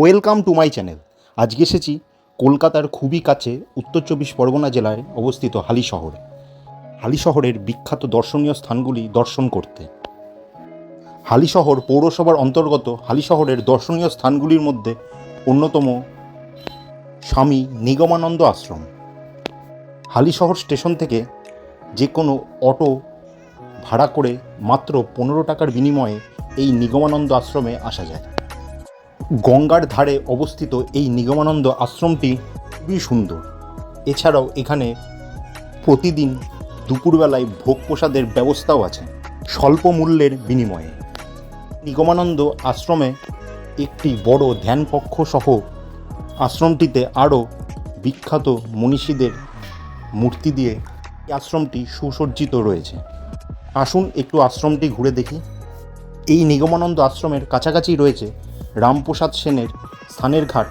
Welcome to my channel. আজকে এসেছি কলকাতার খুবই কাছে উত্তর চব্বিশ পরগনা জেলায় অবস্থিত হালি শহর। হালি শহরের বিখ্যাত দর্শনীয় স্থানগুলি দর্শন করতে। হালি শহর পৌরসভার অন্তর্গত হালি শহরের দর্শনীয় স্থানগুলির মধ্যে অন্যতম স্বামী নিগমানন্দ আশ্রম। হালি শহর স্টেশন থেকে যে কোনো অটো ভাড়া করে মাত্র পনেরো টাকার বিনিময়ে এই নিগমানন্দ আশ্রমে আসা যায়। গঙ্গার ধারে অবস্থিত এই নিগমানন্দ আশ্রমটি খুবই সুন্দর। এছাড়াও এখানে প্রতিদিন দুপুরবেলায় ভোগ প্রসাদের ব্যবস্থাও আছে, স্বল্প মূল্যের বিনিময়ে। নিগমানন্দ আশ্রমে একটি বড় ধ্যানকক্ষ সহ আশ্রমটিতে আরও বিখ্যাত মনীষীদের মূর্তি দিয়ে এই আশ্রমটি সুসজ্জিত রয়েছে। আসুন একটু আশ্রমটি ঘুরে দেখি। এই নিগমানন্দ আশ্রমের কাছাকাছি রয়েছে রামপ্রসাদ সেনের স্থানের ঘাট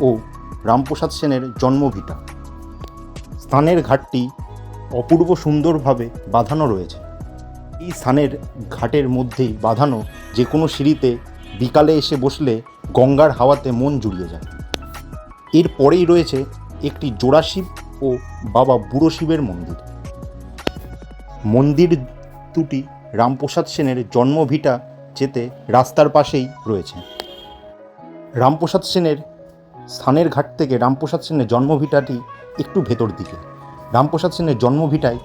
ও রামপ্রসাদ সেনের জন্মভিটা। স্থানের ঘাটটি অপূর্ব সুন্দরভাবে বাঁধানো রয়েছে। এই স্থানের ঘাটের মধ্যেই বাঁধানো যে কোনো সিঁড়িতে বিকালে এসে বসলে গঙ্গার হাওয়াতে মন জুড়িয়ে যায়। এর পরেই রয়েছে একটি জোড়া শিব ও বাবা বুড়ো শিবের মন্দির। মন্দির দুটি রামপ্রসাদ সেনের জন্মভিটা যেতে রাস্তার পাশেই রয়েছে। রামপ্রসাদ সেনের স্থানের ঘাট থেকে রামপ্রসাদ সেনের জন্মভিটাটি একটু ভেতর দিকে। রামপ্রসাদ সেনের জন্মভিটায়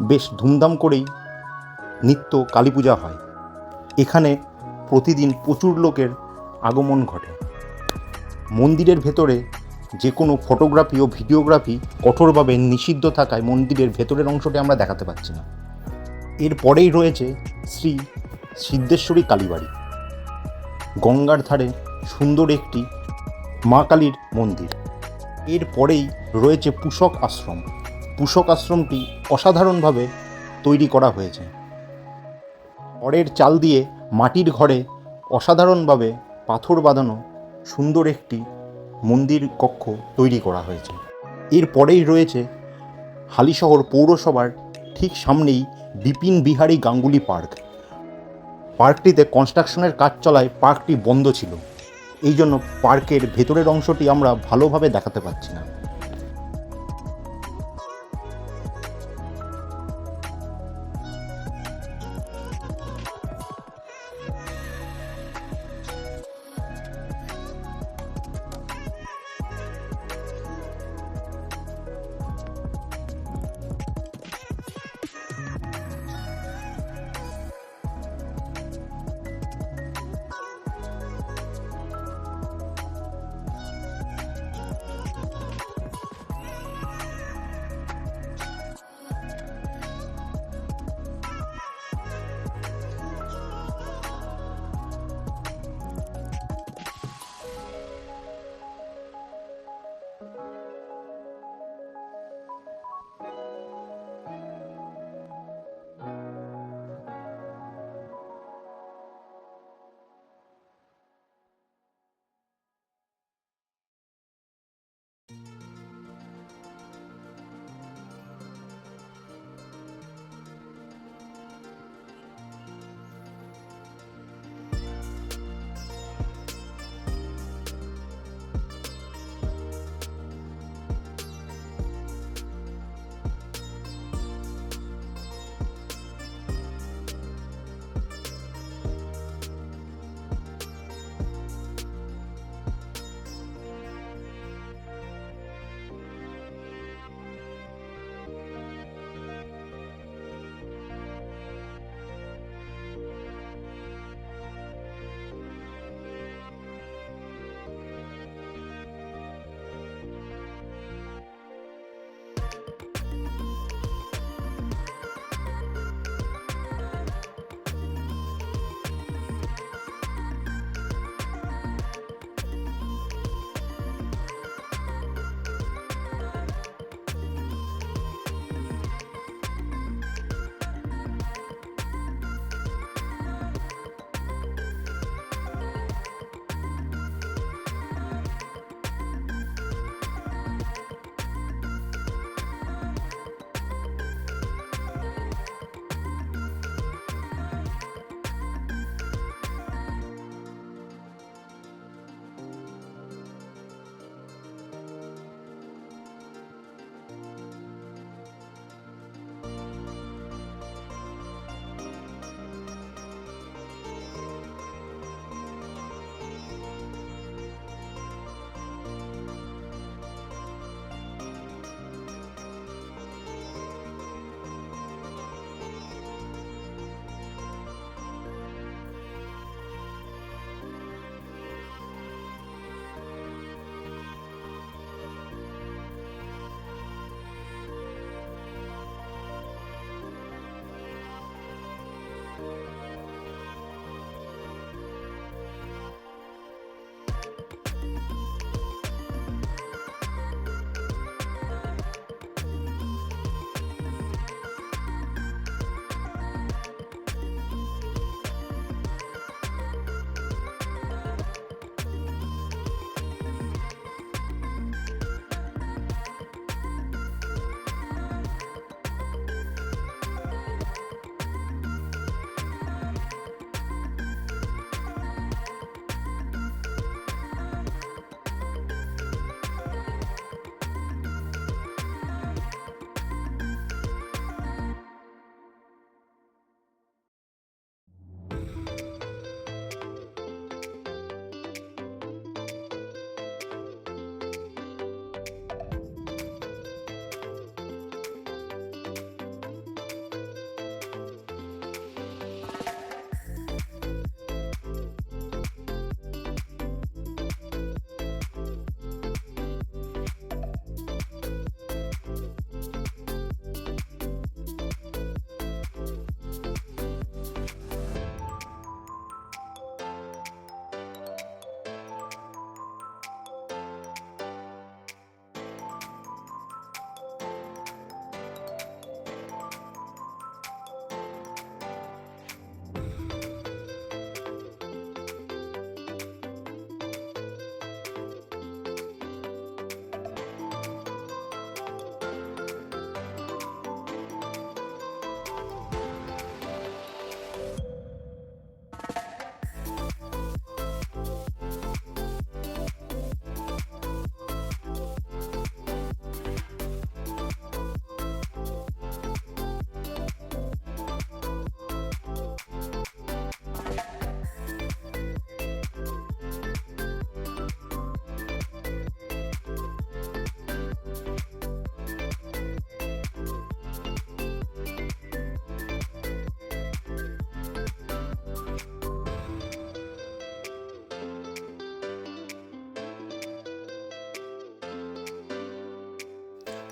বেশ ধুমধাম করেই নিত্য কালী পূজা হয়। এখানে প্রতিদিন প্রচুর লোকের আগমন ঘটে। মন্দিরের ভেতরে যে কোনো ফটোগ্রাফি ও ভিডিওগ্রাফি কঠোরভাবে নিষিদ্ধ থাকায় মন্দিরের ভেতরের অংশটি আমরা দেখাতে পাচ্ছি না। এরপরেই রয়েছে শ্রী সিদ্ধেশ্বরী কালীবাড়ি। গঙ্গার ধারে সুন্দর একটি মা কালীর মন্দির। এরপরেই রয়েছে পুষক আশ্রম। পুষক আশ্রমটি অসাধারণভাবে তৈরি করা হয়েছে। খড়ের চাল দিয়ে মাটির ঘরে অসাধারণভাবে পাথর বাঁধানো সুন্দর একটি মন্দির কক্ষ তৈরি করা হয়েছে। এরপরেই রয়েছে হালিশহর পৌরসভার ঠিক সামনেই বিপিন বিহারী গাঙ্গুলি পার্ক। পার্কটিতে কনস্ট্রাকশনের কাজ চলায় পার্কটি বন্ধ ছিল। এই জন্য পার্কের ভেতরের অংশটি আমরা ভালোভাবে দেখাতে পাচ্ছি না।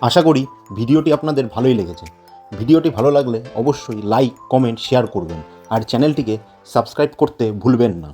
আশা করি ভিডিওটি আপনাদের ভালোই লেগেছে। ভিডিওটি ভালো লাগলে অবশ্যই লাইক কমেন্ট শেয়ার করবেন। আর চ্যানেলটিকে সাবস্ক্রাইব করতে ভুলবেন না।